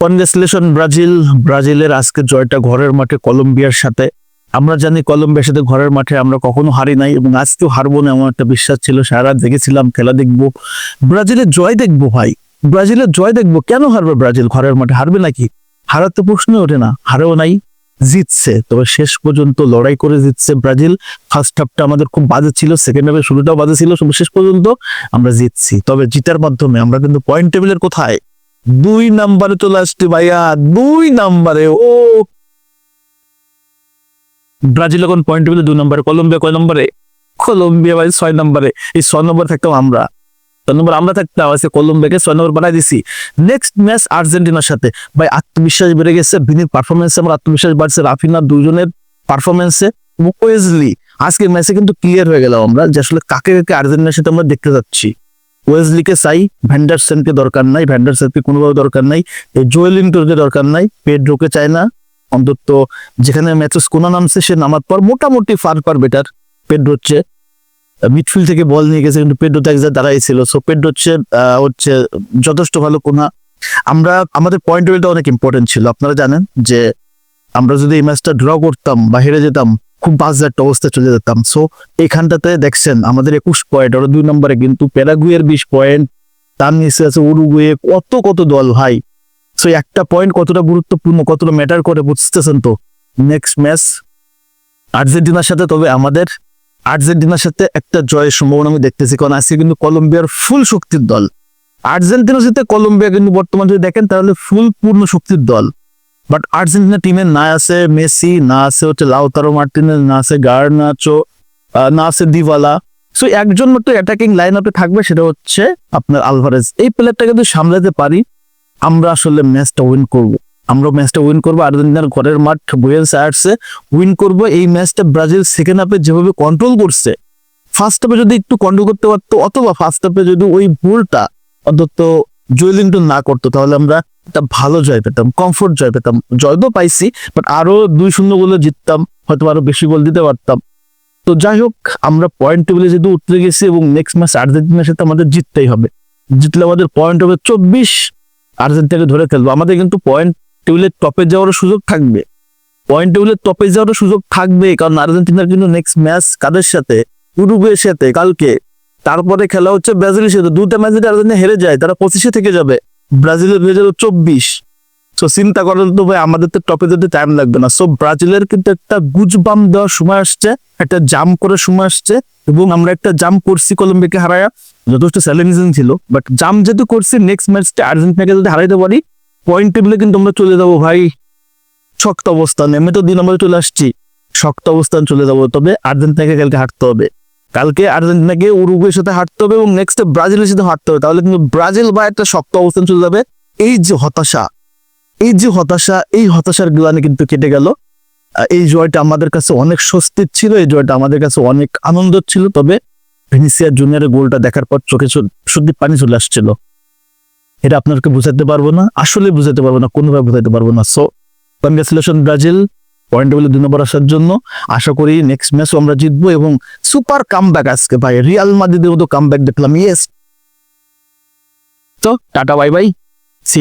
Congratulation Brazil ব্রাজিলের আজকে জয়টা ঘরের মাঠে কলম্বিয়ার সাথে। আমরা জানি কলম্বিয়ার সাথে ঘরের মাঠে আমরা কখনো হারি নাই এবং আজকেও হারবো না এমন একটা বিশ্বাস ছিল, সারা দেখেছিলাম, খেলা দেখব। ব্রাজিলের জয় দেখব ভাই, ব্রাজিলের জয় দেখব। কেন হারবে ব্রাজিল ঘরের মাঠে? হারবে নাকি? হারার তো প্রশ্নই ওঠে না, হারেও নাই, জিতছে। তবে শেষ পর্যন্ত লড়াই করে জিতছে ব্রাজিল। ফার্স্ট হাফটা আমাদের খুব বাজে ছিল সেকেন্ড হাফে শুরুটাও বাজে ছিল শেষ পর্যন্ত আমরা জিতছি। তবে জিতার মাধ্যমে আমরা কিন্তু পয়েন্ট টেবিলের কোথায়? দুই নাম্বারে চলে আসছি ভাইয়া, দুই নাম্বারে, ও। ব্রাজিল এখন পয়েন্ট টেবিলে দুই নম্বরে, কলম্বিয়া কয় নম্বরে? কলম্বিয়া ভাই ছয় নম্বরে, এই ছয় নম্বরে থাকতাম আমরা। ছয় নম্বর আমরা থাকতাম, আজকে কলম্বিয়াকে ছয় নম্বর বানাই দিছি। নেক্সট ম্যাচ আর্জেন্টিনার সাথে। ভাই, আত্মবিশ্বাস বেড়ে গেছে, বিনির পারফরমেন্সে আমার আত্মবিশ্বাস বাড়ছে, রাফিনা দুজনের পারফরমেন্সে ওয়েজলি আজকের ম্যাচে কিন্তু ক্লিয়ার হয়ে গেলাম আমরা যে আসলে কাকে কাকে আর্জেন্টিনার সাথে আমরা দেখতে যাচ্ছি। ওয়েজলিকে চাই, ভ্যান্ডারসনকে দরকার নাই, ভ্যান্ডারসনকে কোনোভাবে দরকার নাই এই জোয়েলিংটনকে দরকার নাই, পেড্রোকে চায় না। অন্তত যেখানে ম্যাচেস কোনা নামছে, সে নামার পর মোটামুটি ফার পার বেটার পেড্রো হচ্ছে মিডফিল্ড থেকে বল নিয়ে গেছে, কিন্তু পেড্রো তো এক জায়গায় দাঁড়াইছিল। সো পেড্রো হচ্ছে হচ্ছে যথেষ্ট ভালো কোনা। আমরা, আমাদের পয়েন্ট টেবিলটা অনেক ইম্পর্টেন্ট ছিল। আপনারা জানেন যে, আমরা যদি এই ম্যাচটা ড্র করতাম বা হেরে যেতাম খুব বাজে একটা অবস্থা চলে যেতাম। সো এখানটাতে দেখছেন, আমাদের একুশ পয়েন্ট ওরা দুই নম্বরে কিন্তু প্যারাগুয়ের বিশ পয়েন্ট তার নিচে আছে উরুগুয়ে, কত কত দল ভাই। সো একটা পয়েন্ট কতটা গুরুত্বপূর্ণ, কতটা ম্যাটার করে বুঝতেছেন তো? নেক্সট ম্যাচ আর্জেন্টিনার সাথে, তবে আমাদের আর্জেন্টিনার সাথে একটা জয়ের সম্ভাবনা আমি দেখতেছি, কারণ আজকে কিন্তু কলম্বিয়ার ফুল শক্তির দল। আর্জেন্টিনার সাথে কলম্বিয়া কিন্তু বর্তমান যদি দেখেন, তাহলে ফুল পূর্ণ শক্তির দল। বাট আর্জেন্টিনা টিমে না আছে মেসি না আছে হচ্ছে লাউতারো মার্টিনেজ না আছে গার্নাচো না আছে দিওয়ালা সো একজন মাত্র অ্যাটাকিং লাইন আপে থাকবে, সেটা হচ্ছে আপনার আলভারেজ এই প্লেয়ারটা যদি সামলাতে পারি, আমরা আসলে ম্যাচটা উইন করব। আমরা ম্যাচটা উইন করব, আর্জেন্টিনার ঘরের মাঠ বুয়েন্স আয়ার্সে উইন করব। এই ম্যাচটা ব্রাজিল সেকেন্ড হাফে যেভাবে কন্ট্রোল করছে ফার্স্ট হাফে যদি একটু কন্ট্রোল করতে পারতো, অথবা ফার্স্ট হাফে যদি ওই ভুলটা অন্তত জয়লিংটন না করতো, তাহলে আমরা ভালো জয় পেতাম কমফোর্ট জয় পেতাম। জয় তো পাইছি বাট আরও দুই শূন্য গোলে জিততাম, হয়তো আরও বেশি গোল দিতে পারতাম। তো যাই হোক, আমরা পয়েন্ট টেবিলে যেহেতু উঠতে গেছি এবং নেক্সট ম্যাচ আর্জেন্টিনার সাথে আমাদের জিততেই হবে। জিতলে আমাদের পয়েন্ট হবে চব্বিশ, আর্জেন্টিনাকে ধরে খেলব। আমাদের কিন্তু পয়েন্ট টেবিলের টপে যাওয়ার সুযোগ থাকবে। পয়েন্ট টেবিলের টপে যাওয়ার সুযোগ থাকবে, কারণ আর্জেন্টিনার কিন্তু নেক্সট ম্যাচ কাদের সাথে? উরুগুয়ের সাথে, কালকে। তারপরে খেলা হচ্ছে ব্রাজিলের সাথে। দুটা ম্যাচ যদি আর্জেন্টিনা হেরে যায়, তারা পঁচিশে থেকে যাবে। ব্রাজিলের যাবে চব্বিশ। সো চিন্তা করেন তো ভাই, আমাদের তো টপে যেতে টাইম লাগবে না। সো ব্রাজিলের কিন্তু একটা গুজবাম দেওয়ার সময় আসছে, একটা জাম করার সময় আসছে, এবং আমরা একটা জাম করছি কলম্বিয়াকে হারায়া। যথেষ্ট চ্যালেঞ্জিং ছিল বাট জাম যেহেতু করছি নেক্সট ম্যাচটা আর্জেন্টিনাকে যদি হারাইতে পারি পয়েন্ট টেবিলে কিন্তু আমরা চলে যাব ভাই। শক্ত অবস্থান এমনি তো দিন আমরা চলে আসছি, শক্ত অবস্থান চলে যাব, তবে আর্জেন্টিনাকে কালকে হাঁটতে হবে। কালকে আর্জেন্টিনাকে উরুগুয়ের সাথে হাঁটতে হবে এবং নেক্সট ব্রাজিলের সাথে হাঁটতে হবে। তাহলে কিন্তু ব্রাজিল বা একটা শক্ত অবস্থান চলে যাবে। এই যে হতাশা, এই যে হতাশা, এই হতাশার গ্লানে কিন্তু কেটে গেল। এই জয়টা আমাদের কাছে অনেক স্বস্তির ছিল, এই জয়টা আমাদের কাছে অনেক আনন্দ ছিল। তবে ভেনিসিয়া জুনিয়রের গোলটা দেখার পর চোখে সত্যি পানি চলে আসছিল। এটা আপনাদেরকে বুঝাতে পারব না, আসলে বুঝাতে পারব না, কোনোভাবে বুঝাতে পারব না। So congratulation Brazil. পয়েন্ট টেবিলে দুই নম্বর আসার জন্য আশা করি নেক্সট ম্যাচও আমরা জিতবো এবং সুপার কামব্যাক আজকে ভাই। রিয়াল মাদ্রিদের মতো কামব্যাক দেখলাম। ইয়েস তো টাটা বাই বাই সি